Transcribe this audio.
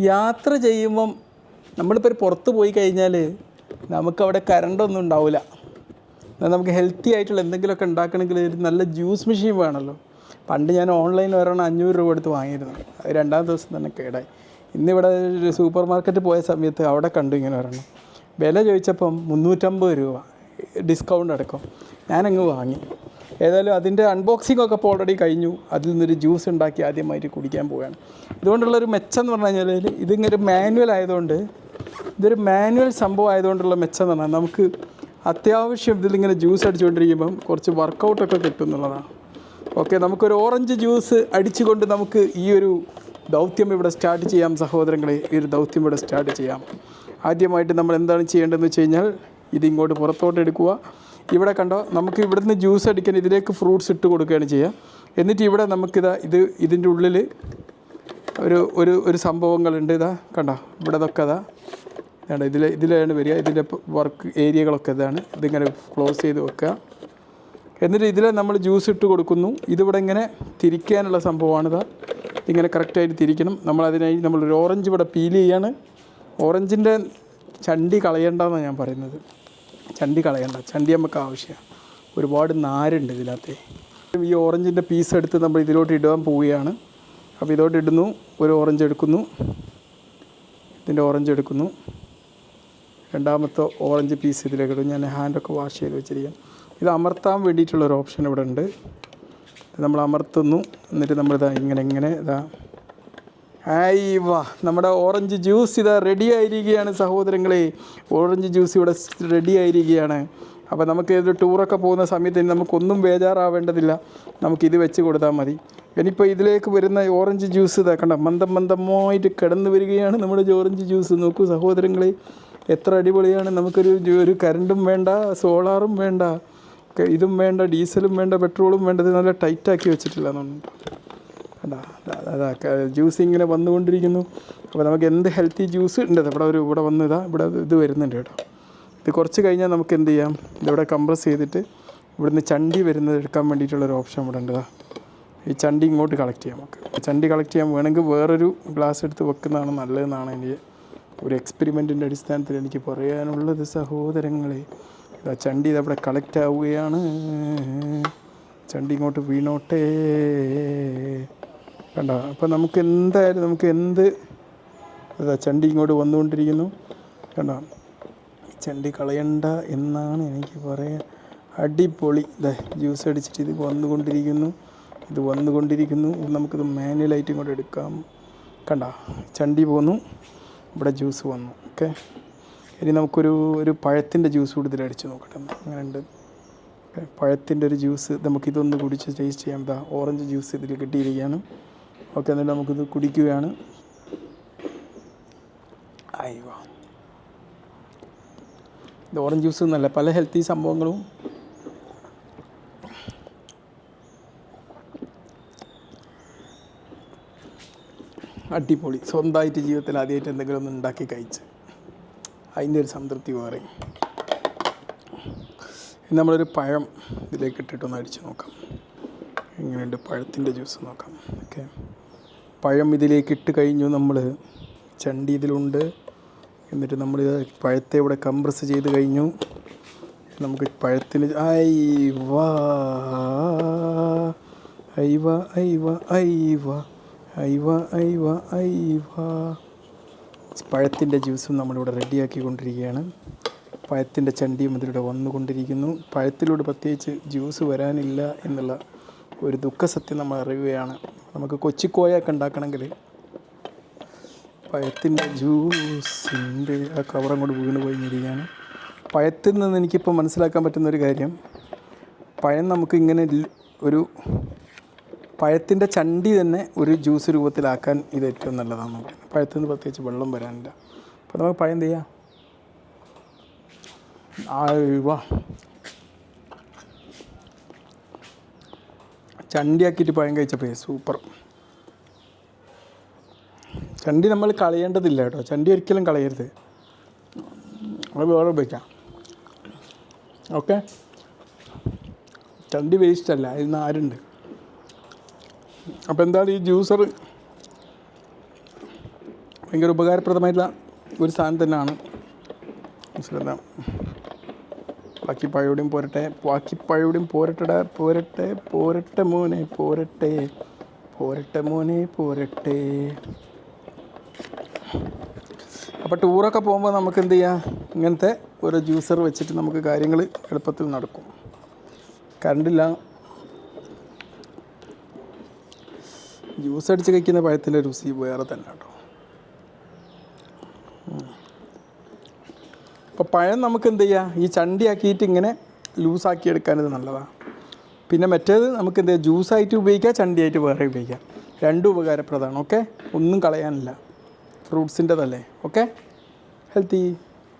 യാത്ര ചെയ്യുമ്പം നമ്മളിപ്പോൾ പുറത്ത് പോയി കഴിഞ്ഞാൽ നമുക്കവിടെ കറണ്ടൊന്നും ഉണ്ടാവില്ല നമുക്ക് ഹെൽത്തി ആയിട്ടുള്ള എന്തെങ്കിലുമൊക്കെ ഉണ്ടാക്കണമെങ്കിൽ ഒരു നല്ല ജ്യൂസ് മെഷീൻ വേണമല്ലോ. പണ്ട് ഞാൻ ഓൺലൈനിൽ ഒരെണ്ണം അഞ്ഞൂറ് രൂപ എടുത്ത് വാങ്ങിയിരുന്നു. അത് രണ്ടാം ദിവസം തന്നെ കേടായി. ഇന്നിവിടെ ഒരു സൂപ്പർ മാർക്കറ്റ് പോയ സമയത്ത് അവിടെ കണ്ടു ഇങ്ങനെ ഒരെണ്ണം. വില ചോദിച്ചപ്പം മുന്നൂറ്റമ്പത് രൂപ. ഡിസ്കൗണ്ട് അടക്കം. ഞാനങ്ങ് വാങ്ങി. ഏതായാലും അതിന്റെ അൺബോക്സിംഗ് ഒക്കെ ഇപ്പോൾ ഓൾറെഡി കഴിഞ്ഞു. അതിൽ നിന്നൊരു ജ്യൂസ് ഉണ്ടാക്കി ആദ്യമായിട്ട് കുടിക്കാൻ പോവുകയാണ്. ഇതുകൊണ്ടുള്ളൊരു മെച്ചം എന്ന് പറഞ്ഞു കഴിഞ്ഞാൽ ഇതിങ്ങനെ മാനുവൽ ആയതുകൊണ്ട് ഇതൊരു മാനുവൽ സംഭവം ആയതുകൊണ്ടുള്ള മെച്ചം എന്ന് പറഞ്ഞാൽ നമുക്ക് അത്യാവശ്യം ഇതിലിങ്ങനെ ജ്യൂസ് അടിച്ചുകൊണ്ടിരിക്കുമ്പം കുറച്ച് വർക്കൗട്ടൊക്കെ കിട്ടും എന്നുള്ളതാണ്. ഓക്കെ നമുക്കൊരു ഓറഞ്ച് ജ്യൂസ് അടിച്ചുകൊണ്ട് നമുക്ക് ഈ ഒരു ദൗത്യം ഇവിടെ സ്റ്റാർട്ട് ചെയ്യാം സഹോദരങ്ങളെ. ഈ ഒരു ദൗത്യം ഇവിടെ സ്റ്റാർട്ട് ചെയ്യാം. ആദ്യമായിട്ട് നമ്മൾ എന്താണ് ചെയ്യേണ്ടതെന്ന് വെച്ച് കഴിഞ്ഞാൽ ഇത് ഇങ്ങോട്ട് പുറത്തോട്ട് എടുക്കുക. ഇവിടെ കണ്ടോ നമുക്ക് ഇവിടുന്ന് ജ്യൂസ് അടിക്കാൻ ഇതിലേക്ക് ഫ്രൂട്ട്സ് ഇട്ട് കൊടുക്കുകയാണ് ചെയ്യുക. എന്നിട്ട് ഇവിടെ നമുക്കിതാ ഇത് ഇതിന്റെ ഉള്ളിൽ ഒരു ഒരു ഒരു സംഭവങ്ങളുണ്ട്. ഇതാ കണ്ടോ ഇവിടെ ഇതൊക്കെ അതാ വേണ്ട ഇതിൽ ഇതിലാണ് വരിക. ഇതിന്റെ വർക്ക് ഏരിയകളൊക്കെ ഇതാണ്. ഇതിങ്ങനെ ക്ലോസ് ചെയ്ത് വെക്കുക. എന്നിട്ട് ഇതിൽ നമ്മൾ ജ്യൂസ് ഇട്ട് കൊടുക്കുന്നു. ഇതിവിടെ ഇങ്ങനെ തിരിക്കാനുള്ള സംഭവമാണിതാ ഇങ്ങനെ കറക്റ്റായിട്ട് തിരിക്കണം. നമ്മൾ അതിനായി നമ്മളൊരു ഓറഞ്ച് ഇവിടെ പീൽ ചെയ്യാണ്. ഓറഞ്ചിന്റെ ചണ്ടി കളയണ്ടെന്നാണ് ഞാൻ പറയുന്നത്. ചണ്ടി കളയണ്ട. ചണ്ടി നമുക്ക് ആവശ്യമാണ് ഒരുപാട് നാരുണ്ട് ഇതിനകത്ത്. ഈ ഓറഞ്ചിന്റെ പീസ് എടുത്ത് നമ്മൾ ഇതിലോട്ട് ഇടാൻ പോവുകയാണ്. അപ്പോൾ ഇതോട്ട് ഇടുന്നു. ഒരു ഓറഞ്ച് എടുക്കുന്നു. ഇതിന്റെ ഓറഞ്ച് എടുക്കുന്നു. രണ്ടാമത്തെ ഓറഞ്ച് പീസ് ഇതിലേക്ക് ഇടും ഞാൻ ഹാൻഡൊക്കെ വാഷ് ചെയ്ത് വെച്ചിരിക്കാം ഇത് അമർത്താൻ വേണ്ടിയിട്ടുള്ളൊരു ഓപ്ഷൻ ഇവിടെ ഉണ്ട്. നമ്മൾ അമർത്തുന്നു. എന്നിട്ട് നമ്മളിതാ ഇങ്ങനെ ഇങ്ങനെ ഇതാ ആയി വാ നമ്മുടെ ഓറഞ്ച് ജ്യൂസ് ഇതാ റെഡി ആയിരിക്കുകയാണ് സഹോദരങ്ങളെ. ഓറഞ്ച് ജ്യൂസ് ഇവിടെ റെഡി ആയിരിക്കുകയാണ്. അപ്പോൾ നമുക്ക് ഒരു ടൂറൊക്കെ പോകുന്ന സമയത്ത് നമുക്കൊന്നും ബേജാറാവേണ്ടതില്ല. നമുക്കിത് വെച്ച് കൊടുത്താൽ മതി. ഇനിയിപ്പോൾ ഇതിലേക്ക് വരുന്ന ഓറഞ്ച് ജ്യൂസ് ഇതാ കണ്ട മന്ദം മന്ദമായിട്ട് കിടന്നു വരികയാണ് നമ്മുടെ ഓറഞ്ച് ജ്യൂസ് നോക്കൂ സഹോദരങ്ങളെ എത്ര അടിപൊളിയാണ്. നമുക്കൊരു ഒരു കരണ്ടും വേണ്ട സോളാറും വേണ്ട ഇതും വേണ്ട ഡീസലും വേണ്ട പെട്രോളും വേണ്ടത് നല്ല ടൈറ്റാക്കി വെച്ചിട്ടില്ല എന്നുണ്ട് അതാ ജ്യൂസ് ഇങ്ങനെ വന്നുകൊണ്ടിരിക്കുന്നു. അപ്പോൾ നമുക്ക് എന്ത് ഹെൽത്തി ജ്യൂസ് ഉണ്ട്? ഇവിടെ ഒരു ഇവിടെ വന്ന് ഇതാ ഇവിടെ ഇത് വരുന്നുണ്ട് കേട്ടോ. ഇത് കുറച്ച് കഴിഞ്ഞാൽ നമുക്ക് എന്ത് ചെയ്യാം? ഇതിവിടെ കംപ്രസ് ചെയ്തിട്ട് ഇവിടുന്ന് ചണ്ടി വരുന്നത് എടുക്കാൻ വേണ്ടിയിട്ടുള്ളൊരു ഓപ്ഷൻ ഇവിടെ ഉണ്ട് ഈ ചണ്ടി ഇങ്ങോട്ട് കളക്ട് ചെയ്യാം നമുക്ക്. ചണ്ടി കളക്ട് ചെയ്യാൻ വേണമെങ്കിൽ വേറൊരു ഗ്ലാസ് എടുത്ത് വെക്കുന്നതാണ് നല്ലതെന്നാണ് എനിക്ക് ഒരു എക്സ്പെരിമെന്റിന്റെ അടിസ്ഥാനത്തിൽ എനിക്ക് പറയാനുള്ളത് സഹോദരങ്ങളെ. ചണ്ടി ഇതവിടെ കളക്റ്റ് ആവുകയാണ്. ചണ്ടി ഇങ്ങോട്ട് വീണോട്ടേ. കണ്ടോ? അപ്പോൾ നമുക്ക് എന്തായാലും നമുക്ക് എന്ത് അതാ ചണ്ടി ഇങ്ങോട്ട് വന്നുകൊണ്ടിരിക്കുന്നു. കണ്ടോ? ചണ്ടി കളയണ്ട എന്നാണ് എനിക്ക് പറയാൻ അടിപൊളി. ഇതാ ജ്യൂസ് അടിച്ചിട്ട് ഇത് വന്നുകൊണ്ടിരിക്കുന്നു. ഇത് വന്നുകൊണ്ടിരിക്കുന്നു. നമുക്കിത് മാനുവലായിട്ട് ഇങ്ങോട്ട് എടുക്കാം. കണ്ട? ചണ്ടി പോന്നു. ഇവിടെ ജ്യൂസ് വന്നു. ഓക്കെ? ഇനി നമുക്കൊരു ഒരു പഴത്തിന്റെ ജ്യൂസ് കൂടി ഇതിൽ അടിച്ച് നോക്കട്ടെ. അങ്ങനെ ഉണ്ട് പഴത്തിന്റെ ഒരു ജ്യൂസ്. നമുക്കിതൊന്ന് കുടിച്ച് ടേസ്റ്റ് ചെയ്യാം. ഇതാ ഓറഞ്ച് ജ്യൂസ് ഇതിൽ കിട്ടിയിരിക്കുകയാണ്. ഓക്കെ എന്നിട്ട് നമുക്കിത് കുടിക്കുകയാണ്. ഇത് ഓറഞ്ച് ജ്യൂസ് നല്ല പല ഹെൽത്തി സംഭവങ്ങളും. അടിപൊളി. സ്വന്തമായിട്ട് ജീവിതത്തിൽ ആദ്യമായിട്ട് എന്തെങ്കിലും ഒന്ന് ഉണ്ടാക്കി കഴിച്ച്. അതിന്റെ ഒരു സംതൃപ്തി വേറെ. നമ്മളൊരു പഴം ഇതിലേക്ക് ഇട്ടിട്ടൊന്ന് അടിച്ച് നോക്കാം. എങ്ങനെയുണ്ട് പഴത്തിന്റെ ജ്യൂസ് നോക്കാം. ഓക്കെ. പഴം ഇതിലേക്ക് ഇട്ട് കഴിഞ്ഞു നമ്മൾ ചണ്ടി ഇതിലുണ്ട് എന്നിട്ട് നമ്മൾ പഴത്തെ ഇവിടെ കംപ്രസ് ചെയ്ത് കഴിഞ്ഞു. നമുക്ക് പഴത്തിന് ഐ ഐവ ഐവ ഐവ ഐവ ഐവ വാ ഐ വാ ഐ വാ പഴത്തിന്റെ ജ്യൂസും നമ്മളിവിടെ റെഡിയാക്കി കൊണ്ടിരിക്കുകയാണ് പഴത്തിന്റെ ചണ്ടിയും ഇതിലൂടെ വന്നുകൊണ്ടിരിക്കുന്നു. പഴത്തിലൂടെ പ്രത്യേകിച്ച് ജ്യൂസ് വരാനില്ല എന്നുള്ള ഒരു ദുഃഖസത്യം നമ്മൾ അറിയുകയാണ്. നമുക്ക് കൊച്ചിക്കോയൊക്കെ ഉണ്ടാക്കണമെങ്കിൽ പഴത്തിന്റെ ജ്യൂസിന്റെ ആ കവർ അങ്ങോട്ട് വീണ് പോയിരിക്കുകയാണ് പഴത്തിൽ നിന്ന് എനിക്കിപ്പോൾ മനസ്സിലാക്കാൻ പറ്റുന്ന ഒരു കാര്യം പഴം നമുക്ക് ഇങ്ങനെ ഒരു പഴത്തിന്റെ ചണ്ടി തന്നെ ഒരു ജ്യൂസ് രൂപത്തിലാക്കാൻ ഇത് ഏറ്റവും നല്ലതാണ് നമുക്ക് പഴത്തിൽ നിന്ന് പ്രത്യേകിച്ച് വെള്ളം വരാനില്ല. അപ്പോൾ നമുക്ക് പഴം എന്ത് ചെയ്യാം? ആ വാ ചണ്ടിയാക്കിയിട്ട് പഴം കഴിച്ചപ്പോൾ സൂപ്പർ. ചണ്ടി നമ്മൾ കളയേണ്ടതില്ല കേട്ടോ. ചണ്ടി ഒരിക്കലും കളയരുത്. അത് വേറെ ഉപയോഗിക്കാം. ഓക്കെ? ചണ്ടി വേസ്റ്റ് അല്ല അതിൽ നിന്ന് ആരുണ്ട്? അപ്പോൾ എന്താണ് ഈ ജ്യൂസർ ഭയങ്കര ഉപകാരപ്രദമായിട്ടുള്ള ഒരു സാധനം തന്നെയാണ്. മനസ്സിലാ ബാക്കി പഴയോടെയും പോരട്ടെ ബാക്കി പഴയോടെയും പോരട്ടെടാ പോരട്ടെ പോരട്ടെ മോനെ പോരട്ടെ പോരട്ടെ മോനെ പോരട്ടെ. അപ്പോൾ ടൂറൊക്കെ പോകുമ്പോൾ നമുക്ക് എന്ത് ചെയ്യാം? ഇങ്ങനത്തെ ഒരു ജ്യൂസർ വെച്ചിട്ട് നമുക്ക് കാര്യങ്ങൾ എളുപ്പത്തിൽ നടക്കും. കണ്ടില്ല ജ്യൂസ് അടിച്ച് കഴിക്കുന്ന പഴത്തിന്റെ രുചി വേറെ തന്നെ കേട്ടോ അപ്പോൾ പഴം നമുക്ക് എന്ത് ചെയ്യാം? ഈ ചണ്ടിയാക്കിയിട്ട് ഇങ്ങനെ ലൂസാക്കി എടുക്കാൻ ഇത് നല്ലതാണ് പിന്നെ മറ്റേത് നമുക്ക് എന്ത് ചെയ്യാം? ജ്യൂസായിട്ട് ഉപയോഗിക്കാം ചണ്ടിയായിട്ട് വേറെ ഉപയോഗിക്കാം. രണ്ടും ഉപകാരപ്രദമാണ് ഓക്കെ? ഒന്നും കളയാനില്ല. ഫ്രൂട്ട്സിന്റെതല്ലേ ഓക്കെ? ഹെൽത്തി.